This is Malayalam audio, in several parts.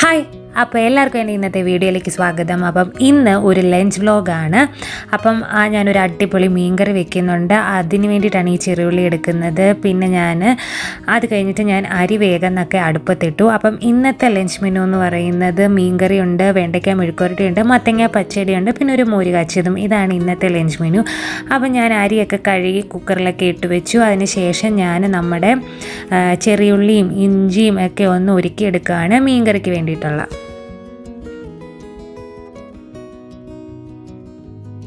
ഹായ് അപ്പോൾ എല്ലാവർക്കും എന്റെ ഇന്നത്തെ വീഡിയോയിലേക്ക് സ്വാഗതം. അപ്പം ഇന്ന് ഒരു ലഞ്ച് വ്ലോഗാണ്. അപ്പം ഞാനൊരു അടിപൊളി മീൻകറി വെക്കുന്നുണ്ട്. അതിന് വേണ്ടിയിട്ടാണ് ഈ ചെറുവിളി എടുക്കുന്നത്. പിന്നെ ഞാൻ അത് കഴിഞ്ഞിട്ട് ഞാൻ അരി വേഗം എന്നൊക്കെ അടുപ്പത്തിട്ടു. അപ്പം ഇന്നത്തെ ലഞ്ച് മെനു എന്ന് പറയുന്നത് മീൻകറി ഉണ്ട് വെണ്ടയ്ക്ക മെഴുക്കുരട്ടി ഉണ്ട് മത്തങ്ങ പച്ചടിയുണ്ട് പിന്നെ ഒരു മോര് കാച്ചിയതും. ഇതാണ് ഇന്നത്തെ ലഞ്ച് മെനു അപ്പം ഞാൻ അരിയൊക്കെ കഴുകി കുക്കറിലൊക്കെ ഇട്ട് വെച്ചു. അതിന് ശേഷം ഞാൻ നമ്മുടെ ചെറിയുള്ളിയും ഇഞ്ചിയും ഒക്കെ ഒന്ന് ഒരുക്കിയെടുക്കുകയാണ് മീൻകറിക്ക് വേണ്ടിയിട്ടുള്ള.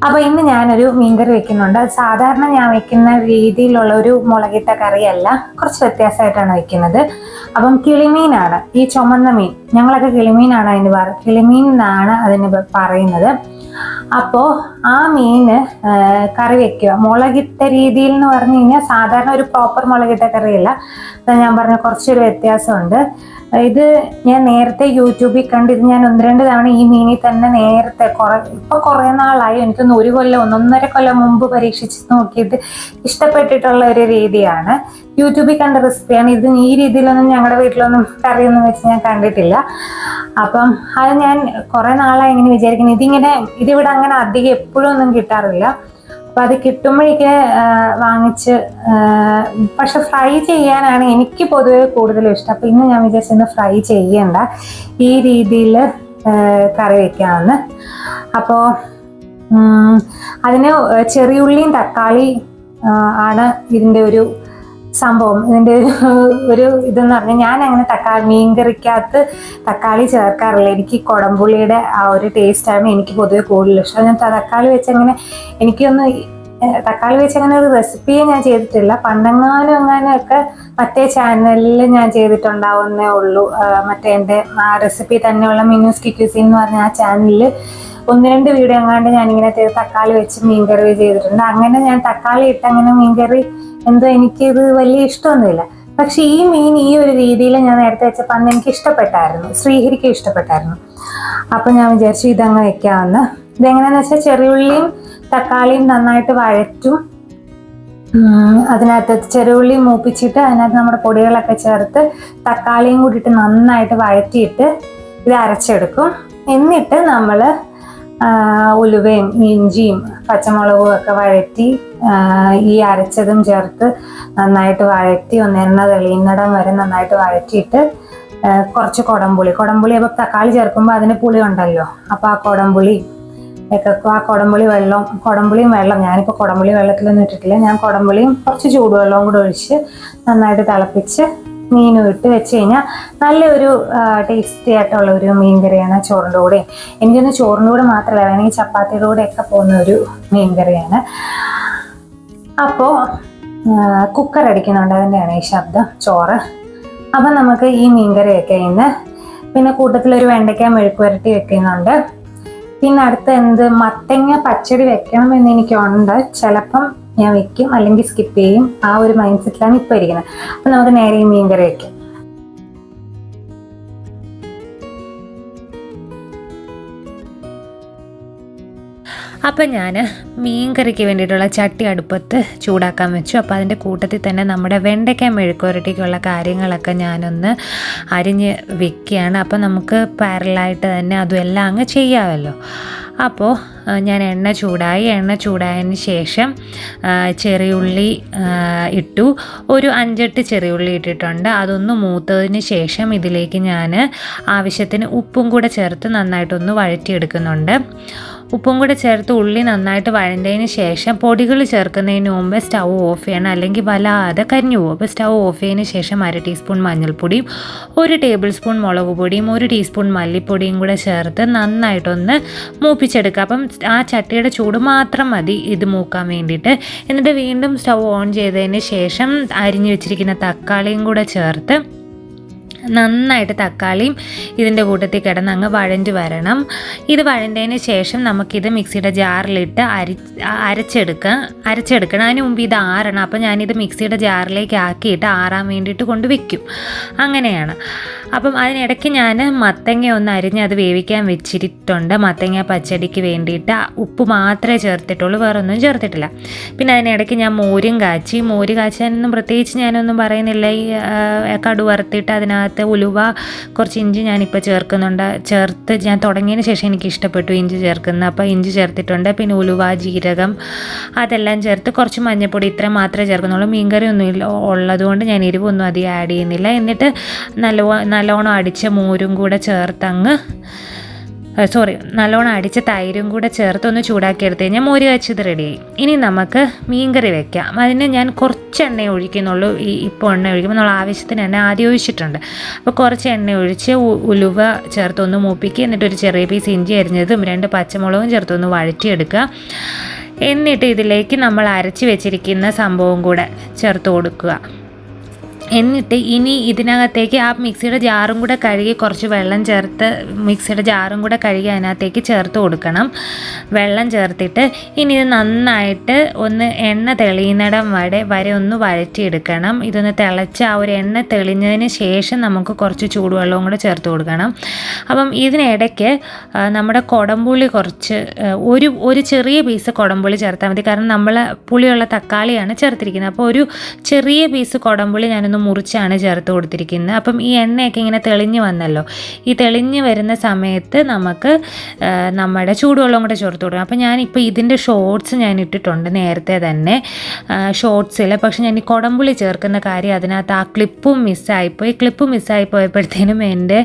അപ്പൊ ഇന്ന് ഞാനൊരു മീൻകറി വെക്കുന്നുണ്ട്. സാധാരണ ഞാൻ വെക്കുന്ന രീതിയിലുള്ള ഒരു മുളകിട്ട കറിയല്ല. കുറച്ച് വ്യത്യാസമായിട്ടാണ് വെക്കുന്നത്. അപ്പം കിളിമീനാണ്. ഈ ചുമന്ന മീൻ. ഞങ്ങളൊക്കെ കിളിമീനാണ് അതിന് പറ കിളിമീൻ എന്നാണ് അതിന് പറയുന്നത്. അപ്പോൾ ആ മീന് കറി വെക്കുക. മുളകിട്ട രീതിയിൽ എന്ന് പറഞ്ഞു കഴിഞ്ഞാൽ സാധാരണ ഒരു പ്രോപ്പർ മുളകിട്ട കറിയല്ല. ഞാൻ പറഞ്ഞ കുറച്ചൊരു വ്യത്യാസമുണ്ട്. ഇത് ഞാൻ നേരത്തെ യൂട്യൂബിൽ കണ്ടിത് ഞാൻ ഒന്ന് രണ്ട് തവണ ഈ മീനിൽ തന്നെ നേരത്തെ കുറെ ഇപ്പൊ കുറെ നാളായി. എനിക്കൊന്ന് ഒരു കൊല്ലം ഒന്നൊന്നര കൊല്ലം മുമ്പ് പരീക്ഷിച്ച് നോക്കിയിട്ട് ഇഷ്ടപ്പെട്ടിട്ടുള്ള ഒരു രീതിയാണ്. യൂട്യൂബിൽ കണ്ട റെസിപ്പിയാണ്. ഇത് ഈ രീതിയിലൊന്നും ഞങ്ങളുടെ വീട്ടിലൊന്നും കറിയൊന്നും വെച്ച് ഞാൻ കണ്ടിട്ടില്ല. അപ്പം അത് ഞാൻ കുറെ നാളായി ഇങ്ങനെ വിചാരിക്കുന്നത് ഇതിങ്ങനെ ഇതിവിടെ അങ്ങനെ അധികം എപ്പോഴും ഒന്നും കിട്ടാറില്ല. അപ്പൊ അത് കിട്ടുമ്പോഴേക്ക് വാങ്ങിച്ച് പക്ഷെ ഫ്രൈ ചെയ്യാനാണ് എനിക്ക് പൊതുവെ കൂടുതലും ഇഷ്ടം. അപ്പൊ ഇന്ന് ഞാൻ വിചാരിച്ചിന്ന് ഫ്രൈ ചെയ്യണ്ട. ഈ രീതിയിൽ കറി വെക്കാമെന്ന്. അപ്പോ അതിന് ചെറിയുള്ളിയും തക്കാളി ആണ് ഇതിന്റെ ഒരു സംഭവം. ഇതിന്റെ ഒരു ഇതെന്ന് പറഞ്ഞാൽ ഞാൻ അങ്ങനെ തക്കാളി മീൻകറിക്കകത്ത് തക്കാളി ചേർക്കാറില്ല. എനിക്ക് കുടംപുള്ളിയുടെ ആ ഒരു ടേസ്റ്റാണ് എനിക്ക് പൊതുവെ കൂടുതൽ ഇഷ്ടം. ഞാൻ തക്കാളി വെച്ച് അങ്ങനെ എനിക്കൊന്ന് തക്കാളി വെച്ച് അങ്ങനെ ഒരു റെസിപ്പിയെ ഞാൻ ചെയ്തിട്ടില്ല. പണ്ടെങ്ങാനും അങ്ങനെയൊക്കെ മറ്റേ ചാനലിൽ ഞാൻ ചെയ്തിട്ടുണ്ടാവുന്നേ ഉള്ളൂ. മറ്റേ എന്റെ ആ റെസിപ്പി തന്നെയുള്ള മിനൂസ് കിക്യൂസി എന്ന് പറഞ്ഞ ആ ചാനലിൽ ഒന്ന് രണ്ട് വീഡിയോ എങ്ങാണ്ട് ഞാനിങ്ങനെ തക്കാളി വെച്ച് മീൻകറി ചെയ്തിട്ടുണ്ട്. അങ്ങനെ ഞാൻ തക്കാളി ഇട്ട് അങ്ങനെ മീൻകറി എന്തോ എനിക്കിത് വലിയ ഇഷ്ടമൊന്നുമില്ല. പക്ഷെ ഈ മീൻ ഈ ഒരു രീതിയിൽ ഞാൻ നേരത്തെ വെച്ചപ്പോൾ അന്ന് എനിക്ക് ഇഷ്ടപ്പെട്ടായിരുന്നു. ശ്രീഹരിക്ക് ഇഷ്ടപ്പെട്ടായിരുന്നു. അപ്പൊ ഞാൻ വിചാരിച്ചു ഇതങ്ങ് വെക്കാമെന്ന്. ഇതെങ്ങനെയാന്ന് വെച്ചാൽ ചെറിയുള്ളിയും തക്കാളിയും നന്നായിട്ട് വഴറ്റും. അതിനകത്ത് ചെറുള്ളി മൂപ്പിച്ചിട്ട് അതിനകത്ത് നമ്മുടെ പൊടികളൊക്കെ ചേർത്ത് തക്കാളിയും കൂടിയിട്ട് നന്നായിട്ട് വഴറ്റിയിട്ട് ഇത് അരച്ചെടുക്കും. എന്നിട്ട് നമ്മൾ ഉലുവയും ഇഞ്ചിയും പച്ചമുളകും ഒക്കെ വഴറ്റി ഈ അരച്ചതും ചേർത്ത് നന്നായിട്ട് വഴറ്റി ഒന്ന് എണ്ണ തെളിയുന്നിടം വരെ നന്നായിട്ട് വഴറ്റിയിട്ട് കുറച്ച് കുടംപുളി. കുടംപുളി അപ്പോൾ തക്കാളി ചേർക്കുമ്പോൾ അതിന് പുളി ഉണ്ടല്ലോ. അപ്പോൾ ആ കുടംപുളി ഒക്കെ ആ കുടംപുളി വെള്ളം കുടംപുളിയും വെള്ളം ഞാനിപ്പോൾ കുടംപുളി വെള്ളത്തിലൊന്നും ഇട്ടിട്ടില്ല. ഞാൻ കുടംപുളിയും കുറച്ച് ചൂടുവെള്ളവും കൂടെ ഒഴിച്ച് നന്നായിട്ട് തിളപ്പിച്ച് മീനും ഇട്ട് വെച്ച് കഴിഞ്ഞാൽ നല്ലൊരു ടേസ്റ്റി ആയിട്ടുള്ള ഒരു മീൻ കറിയാണ് ചോറിന്റെ കൂടെ. എനിക്കൊന്ന് ചോറിന്റെ കൂടെ മാത്രമല്ല വേണമെങ്കിൽ ചപ്പാത്തിയുടെ കൂടെ ഒക്കെ പോകുന്ന ഒരു മീൻ കറിയാണ് അപ്പോൾ കുക്കർ അടിക്കുന്നുണ്ട് അതിന്റെയാണ് ഈ ശബ്ദം ചോറ്. അപ്പം നമുക്ക് ഈ മീൻ കറി വെക്കുന്ന പിന്നെ കൂട്ടത്തിലൊരു വെണ്ടയ്ക്ക മെഴുക്ക് പുരട്ടി വെക്കുന്നുണ്ട്. പിന്നെ അടുത്ത് എന്ത് മത്തങ്ങ പച്ചടി വെക്കണം എന്ന് എനിക്കുണ്ട്. ചിലപ്പം ഞാൻ വെക്കും അല്ലെങ്കിൽ സ്കിപ്പ് ചെയ്യും. ആ ഒരു മൈൻഡ് സെറ്റിലാണ് ഇപ്പോൾ ഇരിക്കുന്നത്. അപ്പം നമുക്ക് നേരെ മീൻ കറി വെക്കാം. അപ്പം ഞാൻ മീൻ കറിക്ക് വേണ്ടിയിട്ടുള്ള ചട്ടി അടുപ്പത്ത് ചൂടാക്കാൻ വെച്ചു. അപ്പോൾ അതിന്റെ കൂട്ടത്തിൽ തന്നെ നമ്മുടെ വെണ്ടയ്ക്ക മെഴുക്കുരട്ടിക്കുള്ള കാര്യങ്ങളൊക്കെ ഞാനൊന്ന് അരിഞ്ഞ് വെക്കുകയാണ്. അപ്പോൾ നമുക്ക് പാരലായിട്ട് തന്നെ അതും എല്ലാം അങ്ങ് ചെയ്യാമല്ലോ. അപ്പോൾ ഞാൻ എണ്ണ ചൂടായി. എണ്ണ ചൂടായതിന് ശേഷം ചെറിയ ചെറിയുള്ളി ഇട്ടു. ഒരു അഞ്ചെട്ട് ചെറിയുള്ളി ഇട്ടിട്ടുണ്ട്. അതൊന്ന് മൂത്തതിന് ശേഷം ഇതിലേക്ക് ഞാൻ ആവശ്യത്തിന് ഉപ്പും കൂടെ ചേർത്ത് നന്നായിട്ടൊന്ന് വഴറ്റിയെടുക്കുന്നുണ്ട്. ഉപ്പും കൂടെ ചേർത്ത് ഉള്ളി നന്നായിട്ട് വഴണ്ടതിന് ശേഷം പൊടികൾ ചേർക്കുന്നതിന് മുമ്പ് സ്റ്റൗ ഓഫ് ചെയ്യണം. അല്ലെങ്കിൽ വല്ലാതെ കരിഞ്ഞു പോകും. അപ്പോൾ സ്റ്റൗ ഓഫ് ചെയ്തതിന് ശേഷം അര ടീസ്പൂൺ മഞ്ഞൾപ്പൊടിയും ഒരു ടേബിൾ സ്പൂൺ മുളക് പൊടിയും ഒരു ടീസ്പൂൺ മല്ലിപ്പൊടിയും കൂടെ ചേർത്ത് നന്നായിട്ടൊന്ന് മൂപ്പിച്ചെടുക്കുക. അപ്പം ആ ചട്ടിയുടെ ചൂട് മാത്രം മതി ഇത് മൂക്കാൻ വേണ്ടിയിട്ട്. എന്നിട്ട് വീണ്ടും സ്റ്റൗ ഓൺ ചെയ്തതിന് ശേഷം അരിഞ്ഞു വെച്ചിരിക്കുന്ന തക്കാളിയും കൂടെ ചേർത്ത് നന്നായിട്ട് തക്കാളിയും ഇതിന്റെ കൂട്ടത്തിൽ കിടന്ന് അങ്ങ് വഴഞ്ഞ് വരണം. ഇത് വഴണ്ടതിന് ശേഷം നമുക്കിത് മിക്സിയുടെ ജാറിലിട്ട് അരി അരച്ചെടുക്കാം അരച്ചെടുക്കണം. അതിന് മുമ്പ് ഇത് ആറണം. അപ്പോൾ ഞാനിത് മിക്സിയുടെ ജാറിലേക്ക് ആക്കിയിട്ട് ആറാൻ വേണ്ടിയിട്ട് കൊണ്ട് വയ്ക്കും അങ്ങനെയാണ്. അപ്പം അതിനിടയ്ക്ക് ഞാൻ മത്തങ്ങ ഒന്ന് അരിഞ്ഞ് അത് വേവിക്കാൻ വെച്ചിട്ടുണ്ട്. മത്തങ്ങ പച്ചടിക്ക് വേണ്ടിയിട്ട് ഉപ്പ് മാത്രമേ ചേർത്തിട്ടുള്ളൂ വേറെ ഒന്നും ചേർത്തിട്ടില്ല. പിന്നെ അതിനിടയ്ക്ക് ഞാൻ മോരും കാച്ചി. മോര് കാച്ചാനൊന്നും പ്രത്യേകിച്ച് ഞാനൊന്നും പറയുന്നില്ല. ഈ കടു വറുത്തിട്ട് അതിനകത്ത് ഉലുവ കുറച്ച് ഇഞ്ചി ഞാനിപ്പോൾ ചേർക്കുന്നുണ്ട്. ചേർത്ത് ഞാൻ തുടങ്ങിയതിന് ശേഷം എനിക്ക് ഇഷ്ടപ്പെട്ടു ഇഞ്ചി ചേർക്കുന്നത്. അപ്പോൾ ഇഞ്ചി ചേർത്തിട്ടുണ്ട്. പിന്നെ ഉലുവ ജീരകം അതെല്ലാം ചേർത്ത് കുറച്ച് മഞ്ഞൾപ്പൊടി ഇത്ര മാത്രമേ ചേർക്കുന്നുള്ളൂ. മീൻകറി ഒന്നും ഇല്ല ഉള്ളതുകൊണ്ട് ഞാൻ എരിവൊന്നും അധികം ആഡ് ചെയ്യുന്നില്ല. എന്നിട്ട് നല്ല നല്ലോണം അടിച്ച മോരും കൂടെ ചേർത്തങ്ങ് സോറി നല്ലോണം അടിച്ച തൈരും കൂടെ ചേർത്ത് ഒന്ന് ചൂടാക്കി എടുത്ത് കഴിഞ്ഞാൽ മോര് കാച്ചത് റെഡിയായി ഇനി നമുക്ക് മീൻകറി വെക്കാം. അതിന് ഞാൻ കുറച്ച് എണ്ണ ഒഴിക്കുന്നുള്ളൂ. ഈ ഇപ്പോൾ എണ്ണ ഒഴിക്കുമ്പോൾ നമ്മൾ ആവശ്യത്തിന് എണ്ണ ആദ്യം ഒഴിച്ചിട്ടുണ്ട്. അപ്പോൾ കുറച്ച് എണ്ണ ഒഴിച്ച് ഉലുവ ചേർത്തൊന്ന് മൂപ്പിക്കുക എന്നിട്ട് ഒരു ചെറിയ പീസ് ഇഞ്ചി അരിഞ്ഞതും രണ്ട് പച്ചമുളകും ചേർത്തൊന്ന് വഴറ്റിയെടുക്കുക. എന്നിട്ട് ഇതിലേക്ക് നമ്മൾ അരച്ച് വെച്ചിരിക്കുന്ന സംഭവം കൂടെ ചേർത്ത് കൊടുക്കുക. എന്നിട്ട് ഇനി ഇതിനകത്തേക്ക് ആ മിക്സിയുടെ ജാറും കൂടെ കഴുകി കുറച്ച് വെള്ളം ചേർത്ത് മിക്സിയുടെ ജാറും കൂടെ കഴുകി അതിനകത്തേക്ക് ചേർത്ത് കൊടുക്കണം. വെള്ളം ചേർത്തിട്ട് ഇനി ഇത് നന്നായിട്ട് ഒന്ന് എണ്ണ തെളിയുന്നിടം വരെ വരെ ഒന്ന് വഴറ്റിയെടുക്കണം. ഇതൊന്ന് തിളച്ച് ആ ഒരു എണ്ണ തെളിഞ്ഞതിന് ശേഷം നമുക്ക് കുറച്ച് ചൂടുവെള്ളവും കൂടെ ചേർത്ത് കൊടുക്കണം. അപ്പം ഇതിനിടയ്ക്ക് നമ്മുടെ കുടംപുളി കുറച്ച് ഒരു ഒരു ചെറിയ പീസ് കുടംപുളി ചേർത്താൽ മതി. കാരണം നമ്മൾ പുളിയുള്ള തക്കാളിയാണ് ചേർത്തിരിക്കുന്നത്. അപ്പോൾ ഒരു ചെറിയ പീസ് കുടംപുളി ഞാനൊന്ന് മുറിച്ചാണ് ചേർത്ത് കൊടുത്തിരിക്കുന്നത്. അപ്പം ഈ എണ്ണയൊക്കെ ഇങ്ങനെ തെളിഞ്ഞ് വന്നല്ലോ. ഈ തെളിഞ്ഞ് വരുന്ന സമയത്ത് നമുക്ക് നമ്മുടെ ചൂടുവെള്ളം കൂടെ ചേർത്ത് കൊടുക്കണം. അപ്പം ഞാനിപ്പോൾ ഇതിന്റെ ഷോർട്സ് ഞാൻ ഇട്ടിട്ടുണ്ട് നേരത്തെ തന്നെ. ഷോർട്സിൽ പക്ഷെ ഞാൻ ഈ കുടംപുളി ചേർക്കുന്ന കാര്യം അതിനകത്ത് ആ ക്ലിപ്പും മിസ്സായിപ്പോയി ക്ലിപ്പ് മിസ്സായി പോയപ്പോഴത്തേനും എന്റെ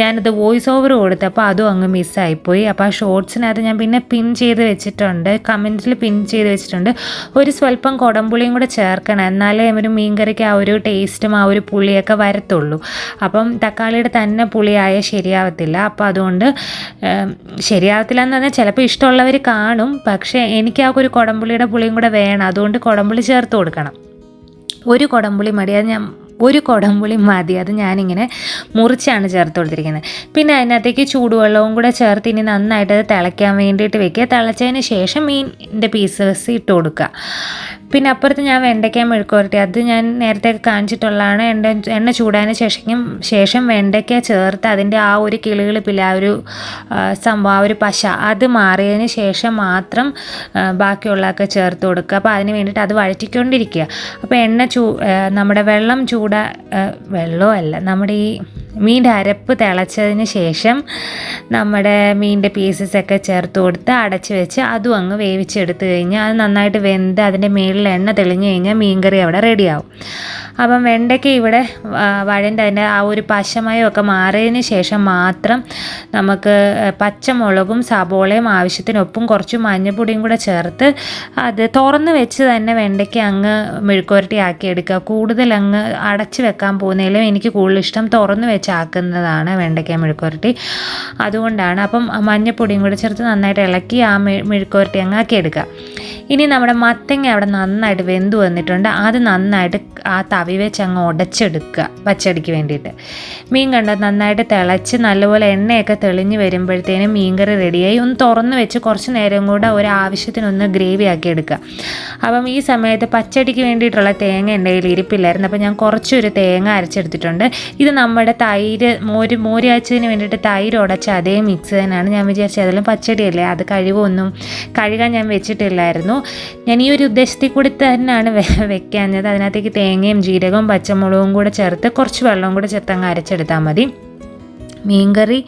ഞാനത് വോയിസ് ഓവർ കൊടുത്തപ്പോൾ അതും അങ്ങ് മിസ്സായിപ്പോയി അപ്പോൾ ആ ഷോർട്സിനകത്ത് ഞാൻ പിന്നെ പിൻ ചെയ്ത് വെച്ചിട്ടുണ്ട്. കമന്റിൽ പിൻ ചെയ്ത് വെച്ചിട്ടുണ്ട്. ഒരു സ്വല്പം കുടംപുളിയും കൂടെ ചേർക്കണം. എന്നാലേ ഒരു മീൻകറിക്ക് ആ ഒരു ടേസ്റ്റും ആ ഒരു പുളിയൊക്കെ വരത്തുള്ളൂ. അപ്പം തക്കാളിയുടെ തന്നെ പുളിയായ ശരിയാവത്തില്ല. അപ്പോൾ അതുകൊണ്ട് ശരിയാവത്തില്ല എന്ന് പറഞ്ഞാൽ ചിലപ്പോൾ ഇഷ്ടമുള്ളവർ കാണും. പക്ഷേ എനിക്ക് ആ ഒരു കുടംപുളിയുടെ പുളിയും കൂടെ വേണം. അതുകൊണ്ട് കുടംപുളി ചേർത്ത് കൊടുക്കണം. ഒരു കുടംപുളി മതി. അത് ഞാൻ ഒരു കുടംപുളി മതി. അത് ഞാനിങ്ങനെ മുറിച്ചാണ് ചേർത്ത് കൊടുത്തിരിക്കുന്നത്. പിന്നെ അതിനകത്തേക്ക് ചൂടുവെള്ളവും കൂടെ ചേർത്ത് ഇനി നന്നായിട്ട് അത് തിളയ്ക്കാൻ വേണ്ടിയിട്ട് വെക്കുക. തിളച്ചതിന് ശേഷം മീനിന്റെ പീസസ് ഇട്ട് കൊടുക്കുക. പിന്നെ അപ്പുറത്ത് ഞാൻ വെണ്ടയ്ക്ക മെഴുക്കുവരട്ടി അത് ഞാൻ നേരത്തെ കാണിച്ചിട്ടുള്ളതാണ്. എന്റെ എണ്ണ ചൂടാന് ശേഷം ശേഷം വെണ്ടയ്ക്ക ചേർത്ത് അതിന്റെ ആ ഒരു കിളികിളിപ്പില്ല ആ ഒരു സംഭവം ആ ഒരു പശ അത് മാറിയതിന് ശേഷം മാത്രം ബാക്കിയുള്ളതൊക്കെ ചേർത്ത് കൊടുക്കുക. അപ്പോൾ അതിന് വേണ്ടിയിട്ട് അത് വഴറ്റിക്കൊണ്ടിരിക്കുക. അപ്പോൾ എണ്ണ ചൂ നമ്മുടെ വെള്ളം ചൂടാ വെള്ളമല്ല നമ്മുടെ ഈ മീന്റെ അരപ്പ് തിളച്ചതിന് ശേഷം നമ്മുടെ മീന്റെ പീസസൊക്കെ ചേർത്ത് കൊടുത്ത് അടച്ച് വെച്ച് അതും അങ്ങ് വേവിച്ചെടുത്ത് കഴിഞ്ഞാൽ അത് നന്നായിട്ട് വെന്ത് അതിന്റെ മേളിൽ എണ്ണ തെളിഞ്ഞു കഴിഞ്ഞാൽ മീൻകറി അവിടെ റെഡിയാവും. അപ്പം വെണ്ടയ്ക്ക ഇവിടെ വഴന്റെ അതിന്റെ ആ ഒരു പശമയമൊക്കെ മാറിയതിന് ശേഷം മാത്രം നമുക്ക് പച്ചമുളകും സബോളയും ആവശ്യത്തിനൊപ്പം കുറച്ച് മഞ്ഞൾപ്പൊടിയും കൂടെ ചേർത്ത് അത് തുറന്ന് വെച്ച് തന്നെ വെണ്ടയ്ക്ക അങ്ങ് മെഴുക്കുരട്ടിയാക്കി എടുക്കുക. കൂടുതൽ അങ്ങ് അടച്ച് വെക്കാൻ പോകുന്നതിലും എനിക്ക് കൂടുതൽ ഇഷ്ടം തുറന്ന് വെച്ചാക്കുന്നതാണ് വെണ്ടയ്ക്ക മെഴുക്കുരട്ടി അതുകൊണ്ടാണ് അപ്പം മഞ്ഞൾപ്പൊടിയും കൂടെ ചേർത്ത് നന്നായിട്ട് ഇളക്കി ആ മെഴുക്കുരട്ടി അങ്ങ് ആക്കി എടുക്കുക. ഇനി നമ്മുടെ മത്തങ്ങ അവിടെ നന്നായിട്ട് വെന്ത് വന്നിട്ടുണ്ട്. അത് നന്നായിട്ട് ആ തവി വെച്ച് അങ്ങ് ഉടച്ചെടുക്കുക പച്ചടിക്ക് വേണ്ടിയിട്ട്. മീൻ കണ്ടത് നന്നായിട്ട് തിളച്ച് നല്ലപോലെ എണ്ണയൊക്കെ തെളിഞ്ഞ് വരുമ്പോഴത്തേനും മീൻകറി റെഡിയായി. ഒന്ന് തുറന്ന് വെച്ച് കുറച്ച് നേരം കൂടെ ഒരു ആവശ്യത്തിനൊന്ന് ഗ്രേവി ആക്കി എടുക്കുക. അപ്പം ഈ സമയത്ത് പച്ചടിക്ക് വേണ്ടിയിട്ടുള്ള തേങ്ങ എന്റെ കയ്യിൽ ഇരിപ്പില്ലായിരുന്നു. അപ്പം ഞാൻ കുറച്ചൊരു തേങ്ങ അരച്ചെടുത്തിട്ടുണ്ട്. ഇത് നമ്മുടെ തൈര് മോര് മോര് വേണ്ടിയിട്ട് തൈര് ഉടച്ച അതേ മിക്സ് തന്നെയാണ്. ഞാൻ വിചാരിച്ചത് അതെല്ലാം പച്ചടിയല്ലേ അത് കഴിവൊന്നും കഴുകാൻ ഞാൻ വെച്ചിട്ടില്ലായിരുന്നു. ഞാൻ ഈ ഒരു ഉദ്ദേശത്തിൽ കൂടി തന്നെയാണ് വെക്കാഞ്ഞത്. അതിനകത്തേക്ക് തേങ്ങയും ജീരകവും പച്ചമുളകും കൂടെ ചേർത്ത് കുറച്ച് വെള്ളവും കൂടെ ചേർത്ത് അങ്ങ് അരച്ചെടുത്താൽ മതി. മീൻകറി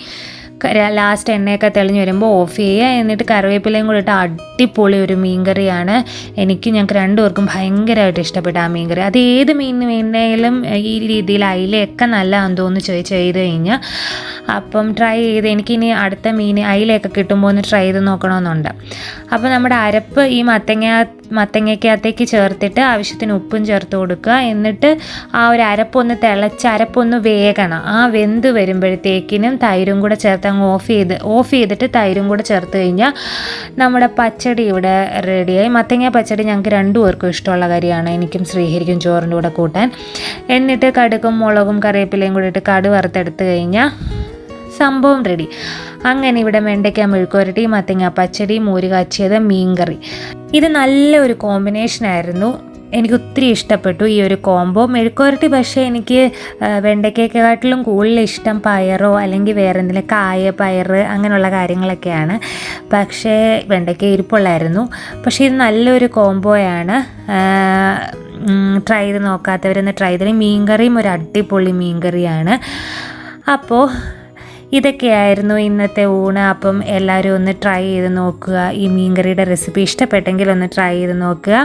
ലാസ്റ്റ് എണ്ണയൊക്കെ തെളിഞ്ഞ് വരുമ്പോൾ ഓഫ് ചെയ്യുക എന്നിട്ട് കറിവേപ്പിലയും കൂടി ഇട്ട് അടിപൊളി ഒരു മീൻകറിയാണ്. എനിക്ക് ഞങ്ങൾക്ക് രണ്ടുപേർക്കും ഭയങ്കരമായിട്ട് ഇഷ്ടപ്പെട്ട ആ മീൻകറി. അത് ഏത് മീൻ വേണമെങ്കിലും ഈ രീതിയിൽ അയിലയൊക്കെ നല്ലതാണെന്ന് തോന്നുന്നു ചോദിച്ച് ചെയ്ത് കഴിഞ്ഞാൽ. അപ്പം ട്രൈ ചെയ്ത് എനിക്കിനി അടുത്ത മീൻ അയിലയൊക്കെ കിട്ടുമ്പോൾ ഒന്ന് ട്രൈ ചെയ്ത് നോക്കണമെന്നുണ്ട്. അപ്പോൾ നമ്മുടെ അരപ്പ് ഈ മത്തങ്ങ മത്തങ്ങയ്ക്കകത്തേക്ക് ചേർത്തിട്ട് ആവശ്യത്തിന് ഉപ്പും ചേർത്ത് കൊടുക്കുക. എന്നിട്ട് ആ ഒരു അരപ്പൊന്ന് തിളച്ച് അരപ്പൊന്ന് വേകണം. ആ വെന്ത് വരുമ്പോഴത്തേക്കിനും തൈരും കൂടെ ചേർത്ത് അങ്ങ് ഓഫ് ചെയ്ത് ഓഫ് ചെയ്തിട്ട് തൈരും കൂടെ ചേർത്ത് കഴിഞ്ഞാൽ നമ്മുടെ പച്ചടി ഇവിടെ റെഡിയായി. മത്തങ്ങ പച്ചടി ഞങ്ങൾക്ക് രണ്ടു പേർക്കും ഇഷ്ടമുള്ള കാര്യമാണ് എനിക്കും ശ്രീഹരിക്കും ചോറിന്റെ കൂടെ കൂട്ടാൻ. എന്നിട്ട് കടുകും മുളകും കറിവേപ്പിലയും കൂടെ ഇട്ട് കടു വറുത്തെടുത്ത് കഴിഞ്ഞാൽ സംഭവം റെഡി അങ്ങനെ ഇവിടെ വെണ്ടയ്ക്ക മെഴുക്കുരട്ടി മത്തങ്ങ പച്ചടി മോര് കാച്ചിയത് മീൻകറി. ഇത് നല്ലൊരു കോമ്പിനേഷൻ ആയിരുന്നു. എനിക്ക് ഒത്തിരി ഇഷ്ടപ്പെട്ടു ഈ ഒരു കോംബോ മെഴുക്കുരട്ടി പക്ഷേ എനിക്ക് വെണ്ടയ്ക്കയെക്കാട്ടിലും കൂടുതൽ ഇഷ്ടം പയറോ അല്ലെങ്കിൽ വേറെ എന്തെങ്കിലും കായ പയർ അങ്ങനെയുള്ള കാര്യങ്ങളൊക്കെയാണ്. പക്ഷേ വെണ്ടയ്ക്ക ഇരിപ്പുള്ളായിരുന്നു. പക്ഷേ ഇത് നല്ലൊരു കോംബോയാണ് ട്രൈ ചെയ്ത് നോക്കാത്തവരൊന്ന് ട്രൈ ചെയ്തിട്ട് മീൻകറിയും ഒരു അടിപൊളി മീൻകറിയാണ്. അപ്പോൾ ഇതൊക്കെയായിരുന്നു ഇന്നത്തെ ഊണ്. അപ്പം എല്ലാവരും ഒന്ന് ട്രൈ ചെയ്ത് നോക്കുക. ഈ മീൻകറിയുടെ റെസിപ്പി ഇഷ്ടപ്പെട്ടെങ്കിൽ ഒന്ന് ട്രൈ ചെയ്ത് നോക്കുക.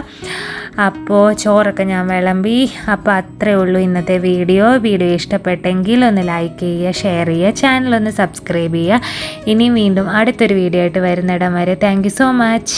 അപ്പോൾ ചോറൊക്കെ ഞാൻ വിളമ്പി. അപ്പോൾ അത്രേ ഉള്ളൂ ഇന്നത്തെ വീഡിയോ. വീഡിയോ ഇഷ്ടപ്പെട്ടെങ്കിൽ ഒന്ന് ലൈക്ക് ചെയ്യുക ഷെയർ ചെയ്യുക ചാനൽ ഒന്ന് സബ്സ്ക്രൈബ് ചെയ്യുക. ഇനി വീണ്ടും അടുത്തൊരു വീഡിയോ ആയിട്ട് വരുന്നിടം വരെ. Thank so much